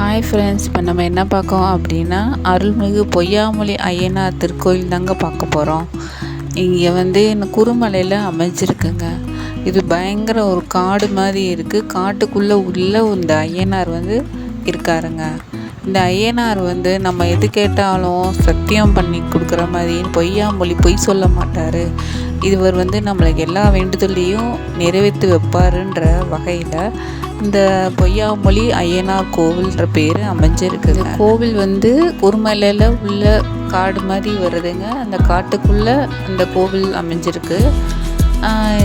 Hi friends இப்போ நம்ம என்ன பார்க்கோம் அப்படின்னா அருள்மிகு பொய்யாமொழி ஐயனார் திருக்கோயில் தாங்க பார்க்க போகிறோம் இங்கே வந்து இந்த குறுமலையில் அமைஞ்சிருக்குங்க. இது பயங்கர ஒரு காடு மாதிரி இருக்குது காட்டுக்குள்ளே உள்ள இந்த ஐயனார் வந்து இருக்காருங்க. இந்த ஐயனார் வந்து நம்ம எது கேட்டாலும் சத்தியம் பண்ணி கொடுக்குற மாதிரி பொய்யாமொழி பொய் சொல்ல மாட்டார். இவர் வந்து நம்மளுக்கு எல்லா வேண்டுதலையும் நிறைவேற்றி வைப்பாருன்ற வகையில் இந்த பொய்யாமொழி ஐயனார் கோவில்ன்ற பேர் அமைஞ்சிருக்குது கோவில் வந்து குருமலையில் உள்ள காடு மாதிரி வருதுங்க. அந்த காட்டுக்குள்ளே அந்த கோவில் அமைஞ்சிருக்கு.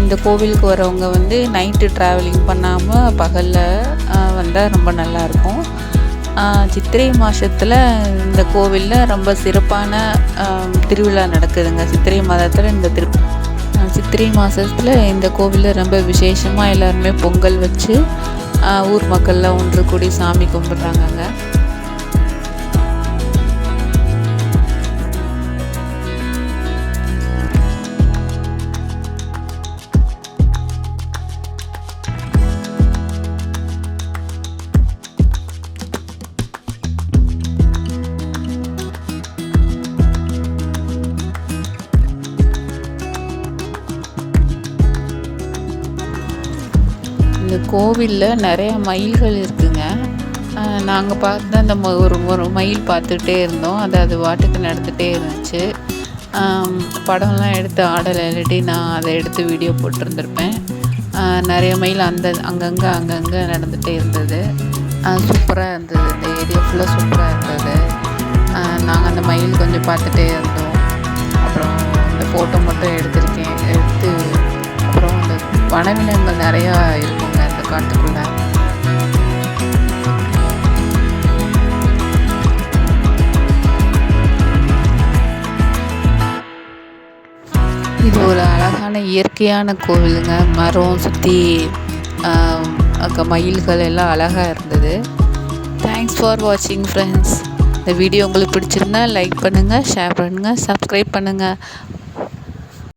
இந்த கோவிலுக்கு வரவங்க வந்து நைட்டு ட்ராவலிங் பண்ணாமல் பகலில் வந்தால் ரொம்ப நல்லாயிருக்கும் சித்திரை மாதத்தில் இந்த கோவிலில் ரொம்ப சிறப்பான திருவிழா நடக்குதுங்க. சித்திரை மாதத்தில் இந்த திரு சித்திரை மாதத்தில் இந்த கோவிலில் ரொம்ப விசேஷமாக எல்லாருமே பொங்கல் வச்சு ஊர் மக்கள்லாம் ஒன்று கூடி சாமி கும்பிட்றாங்கங்க இந்த கோவிலில் நிறைய மயில்கள் இருக்குங்க. நாங்கள் பார்த்து அந்த ஒரு ஒரு மயில் பார்த்துட்டே இருந்தோம். அது அது வாட்டுக்கு நடந்துகிட்டே இருந்துச்சு. படம்லாம் எடுத்து ஆடலை இல்லாட்டி நான் அதை எடுத்து வீடியோ போட்டிருந்திருப்பேன். நிறைய மயில் அந்த அங்கங்கே அங்கங்கே நடந்துகிட்டே இருந்தது. சூப்பராக இருந்தது. இந்த ஏரியா ஃபுல்லாக சூப்பராக இருந்தது. நாங்கள் அந்த மயில் கொஞ்சம் பார்த்துட்டே இருந்தோம். அப்புறம் இந்த ஃபோட்டோ மட்டும் எடுத்திருக்கேன். எடுத்து அப்புறம் இந்த வனவிலங்குகள் நிறையா இருக்கும். இந்த இது ஒரு அழகான இயற்கையான கோவிலுங்க. மரம் சுற்றி அங்கே மயில்கள் எல்லாம் அழகாக இருந்தது. தேங்க்ஸ் ஃபார் வாட்சிங் ஃப்ரெண்ட்ஸ் இந்த வீடியோ உங்களுக்கு பிடிச்சிருந்தா லைக் பண்ணுங்கள் ஷேர் பண்ணுங்கள் சப்ஸ்கிரைப் பண்ணுங்கள்